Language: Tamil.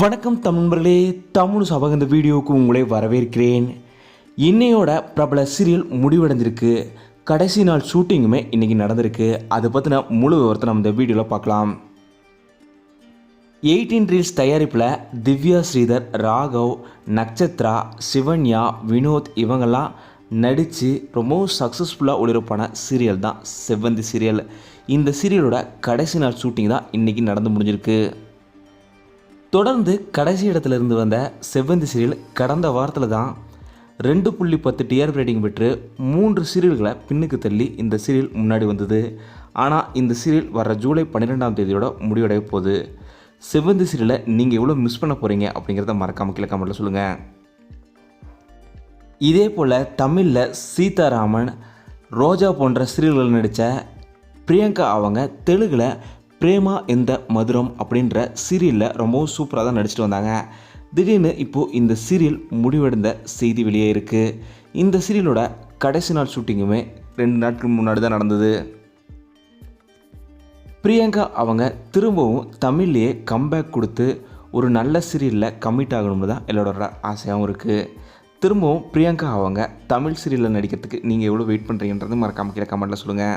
வணக்கம் தமிழர்களே தமிழ் சபக இந்த வீடியோவுக்கு உங்களை வரவேற்கிறேன். இன்னையோட பிரபல சீரியல் முடிவடைஞ்சிருக்கு கடைசி நாள் ஷூட்டிங்குமே இன்றைக்கி நடந்திருக்கு. அதை பற்றின முழு விவரத்தை நம்ம இந்த வீடியோவில் பார்க்கலாம். எயிட்டீன் ரீல்ஸ் தயாரிப்பில் திவ்யா ஸ்ரீதர் ராகவ் நக்சத்ரா சிவன்யா வினோத் இவங்கெல்லாம் நடித்து ரொம்பவும் சக்ஸஸ்ஃபுல்லாக ஒளிரப்பான சீரியல் தான். செவ்வந்தி சீரியல். இந்த சீரியலோட கடைசி நாள் ஷூட்டிங் தான் இன்றைக்கி நடந்து முடிஞ்சிருக்கு. தொடர்ந்து கடைசி இடத்துல இருந்து வந்த செவ்வந்தி சீரியல் கடந்த வாரத்தில் தான் ரெண்டு புள்ளி பத்து டிஆர்பி ரேட்டிங் பெற்று மூன்று சீரியல்களை பின்னுக்கு தள்ளி இந்த சீரியல் முன்னாடி வந்தது. ஆனால் இந்த சீரியல் வர ஜூலை பன்னிரெண்டாம் தேதியோட முடிவடைய போகுது. செவ்வந்தி சீரியலை நீங்கள் எவ்வளோ மிஸ் பண்ண போகிறீங்க அப்படிங்கிறத மறக்காம கீழே கமெண்ட்டில் சொல்லுங்கள் இதே போல் தமிழில் சீதாராமன் ரோஜா போன்ற சீரியல்கள் நடித்த பிரியங்கா அவங்க தெலுங்கில் பிரேமா எந்த மதுரம் அப்படின்ற சீரியலில் ரொம்பவும் சூப்பராக தான் நடிச்சிட்டு வந்தாங்க. திடீர்னு இப்போது இந்த சீரியல் முடிவடைந்த செய்தி வெளியே இருக்குது இந்த சீரியலோட கடைசி நாள் ஷூட்டிங்குமே ரெண்டு நாட்கள் முன்னாடி தான் நடந்தது. பிரியங்கா அவங்க திரும்பவும் தமிழ்லேயே கம்பேக் கொடுத்து ஒரு நல்ல சீரியலில் கம்மிட் ஆகணும்னு தான் எல்லோரோட ஆசையாகவும் இருக்குது திரும்பவும் பிரியங்கா அவங்க தமிழ் சீரியலில் நடிக்கிறதுக்கு நீங்கள் எவ்வளோ வெயிட் பண்ணுறீங்கன்றது மறக்காம கீழே கமெண்ட்டில் சொல்லுங்கள்